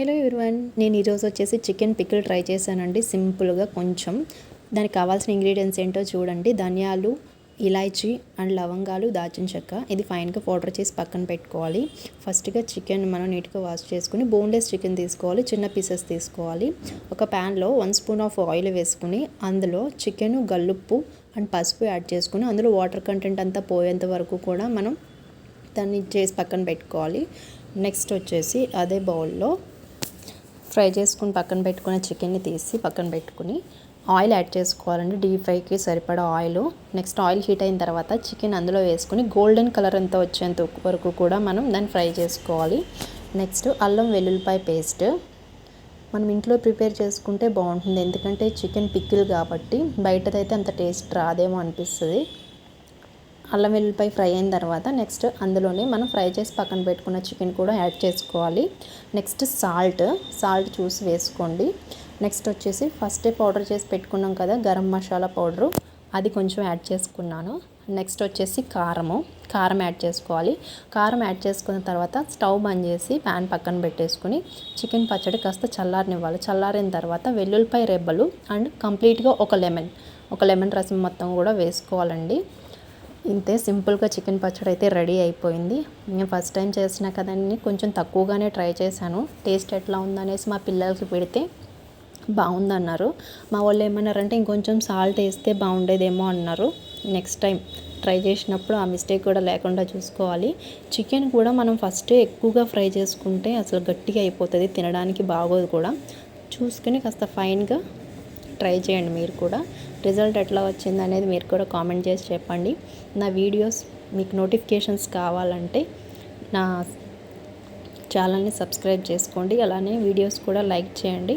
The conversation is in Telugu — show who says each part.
Speaker 1: హలో ఎవరివన్ నేను ఈరోజు వచ్చేసి చికెన్ పికిల్ ట్రై చేశానండి. సింపుల్గా కొంచెం. దానికి కావాల్సిన ఇంగ్రీడియంట్స్ ఏంటో చూడండి. ధనియాలు ఇలాచీ అండ్ లవంగాలు దాచిన చెక్క. ఇది ఫైన్గా పౌడర్ చేసి పక్కన పెట్టుకోవాలి. ఫస్ట్గా చికెన్ మనం నీట్గా వాష్ చేసుకుని బోన్లెస్ చికెన్ తీసుకోవాలి. చిన్న పీసెస్ తీసుకోవాలి. ఒక ప్యాన్లో వన్ స్పూన్ ఆఫ్ ఆయిల్ వేసుకుని అందులో చికెన్ గల్లుప్పు అండ్ పసుపు యాడ్ చేసుకుని అందులో వాటర్ కంటెంట్ అంతా పోయేంత వరకు కూడా మనం దాన్ని చేసి పక్కన పెట్టుకోవాలి. నెక్స్ట్ వచ్చేసి అదే బౌల్లో ఫ్రై చేసుకుని పక్కన పెట్టుకున్న చికెన్ని తీసి పక్కన పెట్టుకుని ఆయిల్ యాడ్ చేసుకోవాలండి. డీప్ ఫ్రైకి సరిపడా ఆయిల్. నెక్స్ట్ ఆయిల్ హీట్ అయిన తర్వాత చికెన్ అందులో వేసుకుని గోల్డెన్ కలర్ అంతా వచ్చేంత వరకు కూడా మనం దాన్ని ఫ్రై చేసుకోవాలి. నెక్స్ట్ అల్లం వెల్లుల్లిపాయ పేస్ట్. మనం ఇంట్లో ప్రిపేర్ చేసుకుంటే బాగుంటుంది. ఎందుకంటే చికెన్ పిక్కిల్ కాబట్టి బయటదైతే అంత టేస్ట్ రాదేమో అనిపిస్తుంది. అల్లం వెల్లుల్లిపాయ ఫ్రై అయిన తర్వాత నెక్స్ట్ అందులోనే మనం ఫ్రై చేసి పక్కన పెట్టుకున్న చికెన్ కూడా యాడ్ చేసుకోవాలి. నెక్స్ట్ సాల్ట్ సాల్ట్ చూసి వేసుకోండి. నెక్స్ట్ వచ్చేసి ఫస్ట్ పౌడర్ చేసి పెట్టుకున్నాం కదా గరం మసాలా పౌడరు అది కొంచెం యాడ్ చేసుకున్నాను. నెక్స్ట్ వచ్చేసి కారము కారం యాడ్ చేసుకోవాలి. కారం యాడ్ చేసుకున్న తర్వాత స్టవ్ బంద్ చేసి ప్యాన్ పక్కన పెట్టేసుకుని చికెన్ పచ్చడి కాస్త చల్లారనివ్వాలి. చల్లారిన తర్వాత వెల్లుల్లిపాయ రెబ్బలు అండ్ కంప్లీట్గా ఒక లెమన్ ఒక లెమన్ రసం మొత్తం కూడా వేసుకోవాలండి. ఇంతే సింపుల్గా చికెన్ పచ్చడి అయితే రెడీ అయిపోయింది. నేను ఫస్ట్ టైం చేసిన కదండి కొంచెం తక్కువగానే ట్రై చేశాను. టేస్ట్ ఎట్లా ఉందనేసి మా పిల్లలకి పెడితే బాగుందన్నారు. మా వాళ్ళు ఏమన్నారంటే ఇంకొంచెం సాల్ట్ వేస్తే బాగుండేదేమో అన్నారు. నెక్స్ట్ టైం ట్రై చేసినప్పుడు ఆ మిస్టేక్ కూడా లేకుండా చూసుకోవాలి. చికెన్ కూడా మనం ఫస్ట్ ఎక్కువగా ఫ్రై చేసుకుంటే అసలు గట్టిగా అయిపోతుంది తినడానికి బాగోదు కూడా. చూసుకుని కాస్త ఫైన్గా ట్రై చేయండి మీరు కూడా. రిజల్ట్ ఎట్లా వచ్చింది అనేది మీరు కూడా కామెంట్ చేసి చెప్పండి. నా వీడియోస్ మీకు నోటిఫికేషన్స్ కావాలంటే నా ఛానల్ని సబ్స్క్రైబ్ చేసుకోండి. అలానే వీడియోస్ కూడా లైక్ చేయండి.